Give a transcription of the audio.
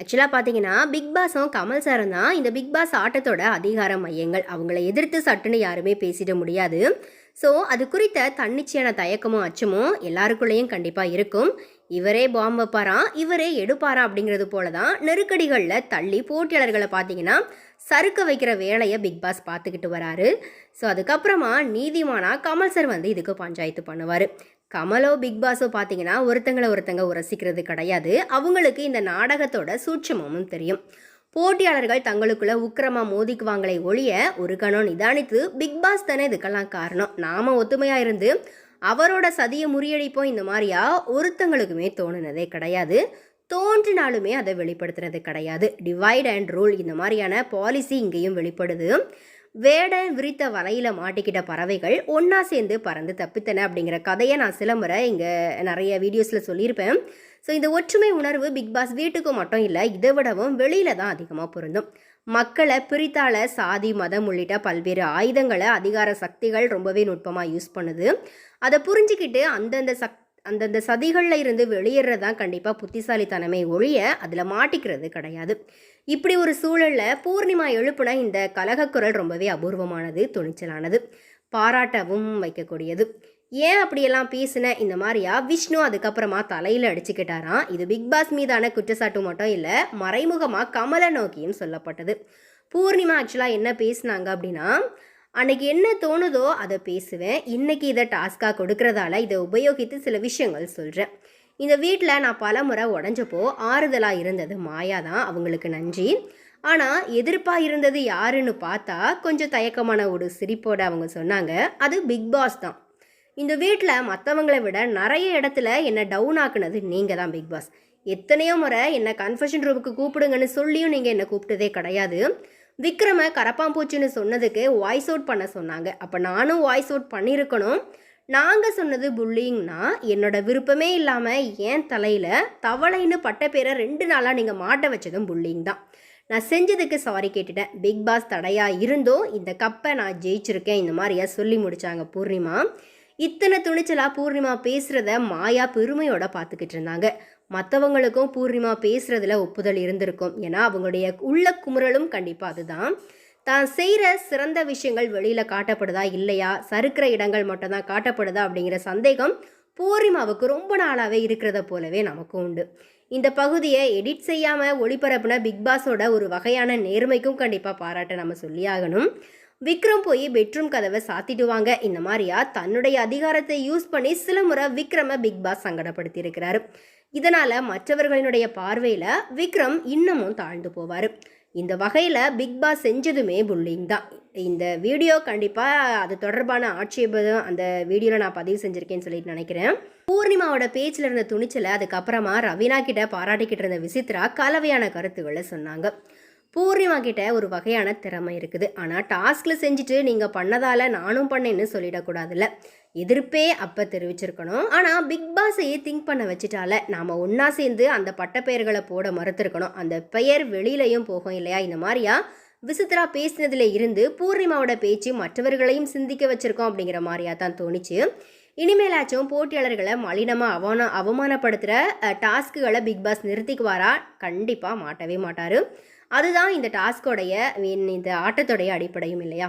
ஆக்சுவலாக பார்த்தீங்கன்னா பிக் பாஸும் கமல் சாரும் தான் இந்த பிக் பாஸ் ஆட்டத்தோட அதிகார மையங்கள். அவங்கள எதிர்த்து சட்டுன்னு யாருமே பேசிட முடியாது. ஸோ அது குறித்த தன்னிச்சையான தயக்கமும் அச்சமும் எல்லாருக்குள்ளேயும் கண்டிப்பாக இருக்கும். இவரே பாம் வைப்பாரா? இவரே எடுப்பாரா? அப்படிங்கிறது போல தான் நெருக்கடிகளில் தள்ளி போட்டியாளர்களை பார்த்தீங்கன்னா சறுக்க வைக்கிற வேலையை பிக் பாஸ் பார்த்துக்கிட்டு வராரு. ஸோ அதுக்கப்புறமா நீதிமானா கமல் சார் வந்து இதுக்கு பஞ்சாயத்து பண்ணுவார். கமலோ பிக் பாஸோ பார்த்தீங்கன்னா ஒருத்தங்களை ஒருத்தங்க உரசிக்கிறது கிடையாது. அவங்களுக்கு இந்த நாடகத்தோட சூட்சமும் தெரியும். போட்டியாளர்கள் தங்களுக்குள்ள உக்கிரமா மோதிக்குவாங்களே ஒழிய ஒரு கணம் நிதானித்து பிக் பாஸ் தானே இதுக்கெல்லாம் காரணம். நாம ஒத்துமையா இருந்து அவரோட சதியை முறியடிப்போம் இந்த மாதிரியா ஒருத்தங்களுக்குமே தோணுனதே கிடையாது. தோன்றினாலுமே அதை வெளிப்படுத்துறது கிடையாது. டிவைட் அண்ட் ரூல் இந்த மாதிரியான பாலிசி இங்கேயும் வெளிப்படுது. வேட விரித்த வலையில் மாட்டிக்கிட்ட பறவைகள் ஒன்றா சேர்ந்து பறந்து தப்பித்தன அப்படிங்கிற கதையை நான் சில முறை இங்கே நிறைய வீடியோஸில் சொல்லியிருப்பேன். ஸோ இந்த ஒற்றுமை உணர்வு பிக் பாஸ் வீட்டுக்கு மட்டும் இல்லை இதை விடவும் வெளியில் தான் அதிகமாக பொருந்தும். மக்களை பிரித்தாள சாதி மதம் உள்ளிட்ட பல்வேறு ஆயுதங்களை அதிகார சக்திகள் ரொம்பவே நுட்பமாக யூஸ் பண்ணுது. அதை புரிஞ்சுக்கிட்டு அந்தந்த சக்தி அந்தந்த சதிகளில் இருந்து வெளியேறது தான் கண்டிப்பாக புத்திசாலித்தனமே ஒழிய அதில் மாட்டிக்கிறது கிடையாது. இப்படி ஒரு சூழலில் பூர்ணிமா எழுப்புன இந்த கலகக்குரல் ரொம்பவே அபூர்வமானது துணிச்சலானது பாராட்டவும் வைக்கக்கூடியது. ஏன் அப்படியெல்லாம் பேசின இந்த மாதிரியா விஷ்ணு அதுக்கப்புறமா தலையில் அடிச்சுக்கிட்டாராம். இது பிக் பாஸ் மீதான குற்றச்சாட்டு மட்டும் இல்லை மறைமுகமாக கமலை நோக்கியும் சொல்லப்பட்டது. பூர்ணிமா ஆக்சுவலாக என்ன பேசினாங்க அப்படின்னா அன்னைக்கு என்ன தோணுதோ அதை பேசுவேன். இன்னைக்கு இதை டாஸ்காக கொடுக்கறதால இதை உபயோகித்து சில விஷயங்கள் சொல்கிறேன் இந்த வீட்டில் நான் பல முறை உடஞ்சப்போ ஆறுதலாக இருந்தது மாயா தான் அவங்களுக்கு நன்றி. ஆனால் எதிர்ப்பாக இருந்தது யாருன்னு பார்த்தா கொஞ்சம் தயக்கமான ஒரு சிரிப்போட அவங்க சொன்னாங்க. அது பிக் பாஸ் தான். இந்த வீட்டில் மற்றவங்களை விட நிறைய இடத்துல என்னை டவுன் ஆக்குனது நீங்கள் தான் பிக் பாஸ். எத்தனையோ முறை என்னை கன்ஃபெஷன் ரூமுக்கு கூப்பிடுங்கன்னு சொல்லியும் நீங்கள் என்னை கூப்பிட்டதே கிடையாது. விக்ரம கரப்பாம்பூச்சின்னு சொன்னதுக்கு வாய்ஸ் அவுட் பண்ண சொன்னாங்க. அப்போ நானும் வாய்ஸ் அவுட் பண்ணியிருக்கணும். நாங்கள் சொன்னது புல்லிங்னா என்னோட விருப்பமே இல்லாமல் ஏன் தலையில் தவளைன்னு பட்ட பேரை ரெண்டு நாளாக நீங்கள் மாட்ட வச்சதும் புல்லிங் தான். நான் செஞ்சதுக்கு சாரி கேட்டுட்டேன். பிக் பாஸ் தடையாக இருந்தும் இந்த கப்பை நான் ஜெயிச்சிருக்கேன். இந்த மாதிரியா சொல்லி முடித்தாங்க பூர்ணிமா. இத்தனை துணிச்சலாக பூர்ணிமா பேசுகிறத மாயா பெருமையோட பார்த்துக்கிட்டு இருந்தாங்க. மற்றவங்களுக்கும் பூர்ணிமா பேசுகிறதுல ஒப்புதல் இருந்திருக்கும். ஏன்னா அவங்களுடைய உள்ள குமுறலும் கண்டிப்பாக அதுதான். தான் செய்கிற சிறந்த விஷயங்கள் வெளியில் காட்டப்படுதா இல்லையா? சறுக்கிற இடங்கள் மட்டும்தான் காட்டப்படுதா அப்படிங்கிற சந்தேகம் பூர்ணிமாவுக்கு ரொம்ப நாளாகவே இருக்கிறத போலவே நமக்கும் உண்டு. இந்த பகுதியை எடிட் செய்யாமல் ஒளிபரப்புன பிக் பாஸோட ஒரு வகையான நேர்மைக்கும் கண்டிப்பாக பாராட்ட நம்ம சொல்லியாகணும். விக்ரம் போய் பெட்ரூம் கதவை சாத்திடுவாங்க. இந்த மாதிரியா தன்னுடைய அதிகாரத்தை யூஸ் பண்ணி சில முறை விக்ரம பிக் பாஸ் சங்கடப்படுத்தியிருக்கிறாரு. இதனால் இதனால மற்றவர்களினுடைய பார்வையில விக்ரம் இன்னமும் தாழ்ந்து போவார். இந்த வகையில் பிக் பாஸ் செஞ்சதுமே புல்லிங் தான். இந்த வீடியோ கண்டிப்பாக அது தொடர்பான ஆட்சேபம் அந்த வீடியோவில் நான் பதிவு செஞ்சுருக்கேன்னு சொல்லிட்டு நினைக்கிறேன். பூர்ணிமாவோட பேச்சில் இருந்த துணிச்சலை அதுக்கப்புறமா ரவீனா கிட்ட பாராட்டிக்கிட்டு இருந்த விசித்ரா கலவையான கருத்துக்களை சொன்னாங்க. பூர்ணிமா கிட்ட ஒரு வகையான திறமை இருக்குது. ஆனால் டாஸ்கில் செஞ்சுட்டு நீங்கள் பண்ணதால் நானும் பண்ணேன்னு சொல்லிடக்கூடாதுல்ல. எதிர்ப்பே அப்போ தெரிவிச்சிருக்கணும். ஆனால் பிக் பாஸையே திங்க் பண்ண வச்சுட்டால நாம் ஒன்றா சேர்ந்து அந்த பட்டப்பெயர்களை போட மறுத்திருக்கணும். அந்த பெயர் வெளியிலையும் போகும் இல்லையா? இந்த மாதிரியா? விசித்ரா பேசினதுல இருந்து பூர்ணிமாவோட பேச்சு மற்றவர்களையும் சிந்திக்க வச்சுருக்கோம் அப்படிங்கிற மாதிரியா தான் தோணுச்சு. இனிமேலாச்சும் போட்டியாளர்களை மலினமாக அவமான அவமானப்படுத்துகிற டாஸ்க்குகளை பிக் பாஸ் நிறுத்திக்குவாரா? கண்டிப்பாக மாட்டவே மாட்டார். அதுதான் இந்த டாஸ்கோடைய இந்த ஆட்டத்தோடைய அடிப்படையும் இல்லையா?